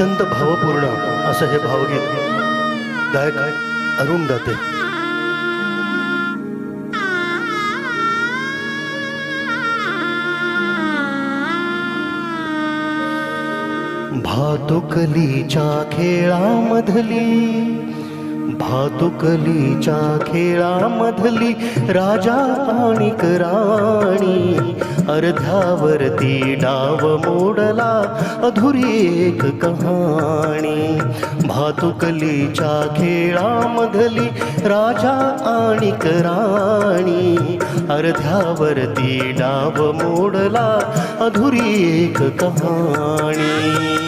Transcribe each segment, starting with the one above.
अत्यंत भावपूर्ण असं हे भावगीत गायक अरुण दाते भातुकलीच्या खेळामधली भातुकलीच्या खेळामधली राजा आणि राणी. अर्ध्यावरती डाव मोडला अधुरी एक कहाणी. भातुकलीच्या खेळामधली राजा आणि राणी. अर्ध्यावरती डाव मोडला अधुरी एक कहाणी.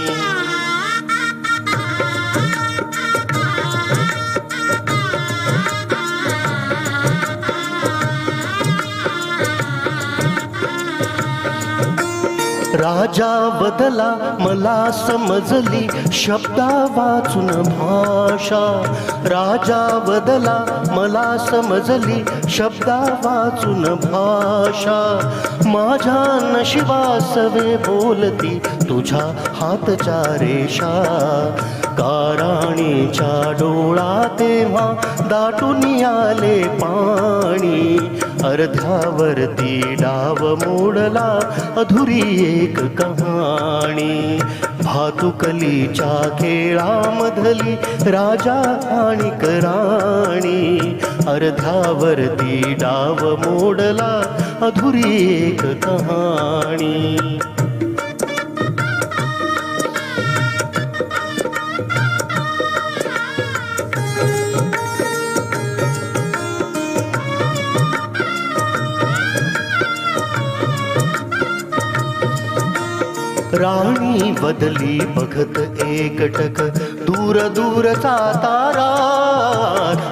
राजा बदला मला समजली शब्दा वाचून भाषा. राजा बदला मला समजली शब्दा वाचून भाषा. माझ्या नशिबासवे बोलती तुझ्या हातच्या रेषा. काराणीच्या डोळा तेव्हा दाटून आले पा अर्ध्यावरती डाव मोडला अधुरी एक कहाणी. भातुकलीच्या खेळामधली राजा आणि राणी अर्ध्यावरती डाव मोडला अधुरी एक कहाणी. राणी बदली बघत एकटक दूर दूरचा तारा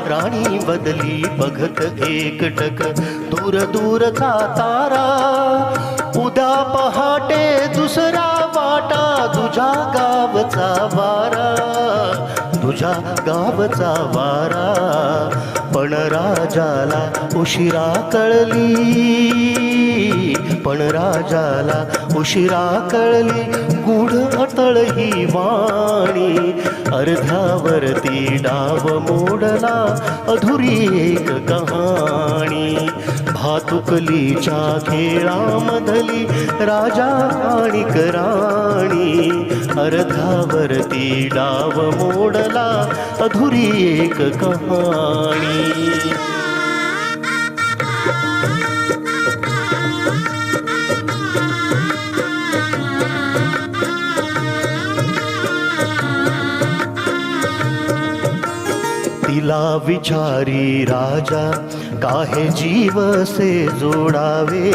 राणी बदली बघत एकटक दूर दूरचा तारा उद्या पहाटे दुसरा वाटा तुझ्या गावचा वारा. तुझ्या गावचा वारा पण राजाला उशिरा कळली. पण राजाला उशिरा कळली गुढ अतळ ही वाणी. अर्धावरती डाव मोडला अधुरी एक कहाणी. भातुकलीच्या खेळामधली राजा आणि राणी अर्धावरती डाव मोडला अधुरी एक कहाणी. तिला विचारी राजा काहे जीवसे जोडावे?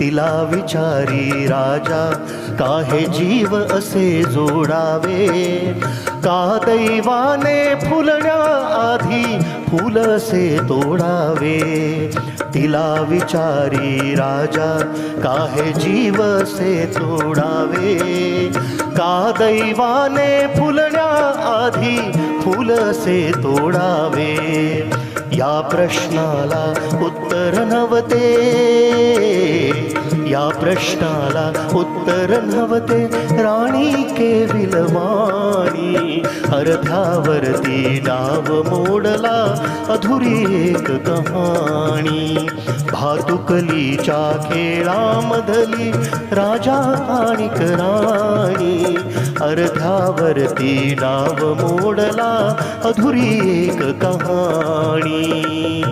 तिला विचारी राजा काहे जीव असे जोडावे? का दैवाने फुलण्या आधी फुल तोडावे? तिला विचारी राजा काहे जीवसे तोडावे? का दैवाने फुलण्या आधी फुलसे तोडावे? या प्रश्नाला उत्तर नव्हते. या प्रश्नाला उत्तर नव्हते. राणी केविलवाणी अर्ध्यावरती डाव मोडला अधुरी एक कहाणी. भातुकलीच्या खेळामधली राजा आणि राणी अर्ध्यावरती डाव मोडला अधुरी एक कहाणी.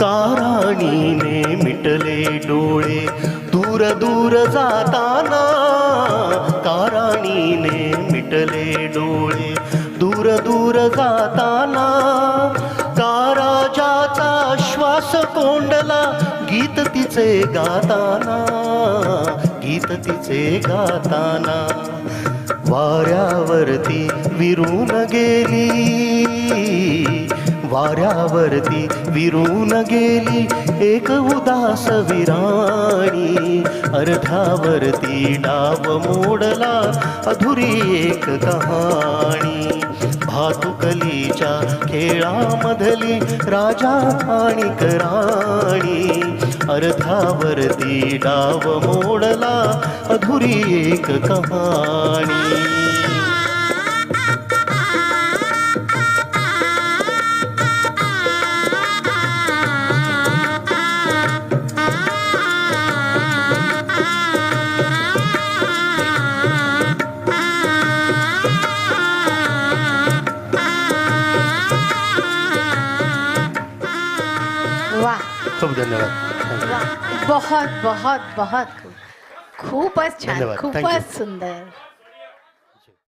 ताराणीने मिटले डोळे दूर दूर जाताना डोळे दूर दूर जाताना काराजाचा श्वास कोंडला गीत तिचे गाताना गीत तिचे गाताना. वाऱ्यावरती विरून गेली वाऱ्यावरती विरून गेली एक उदास विराणी. अर्ध्यावरती डाव मोडला अधुरी एक कहाणी. भातुकलीच्या खेळामधली राजा आणि कराणी. अर्ध्यावरती डाव मोडला अधुरी एक कहाणी. खूप धन्यवाद. बहुत बहुत बहुत खूप खूपच छान. खूपच सुंदर.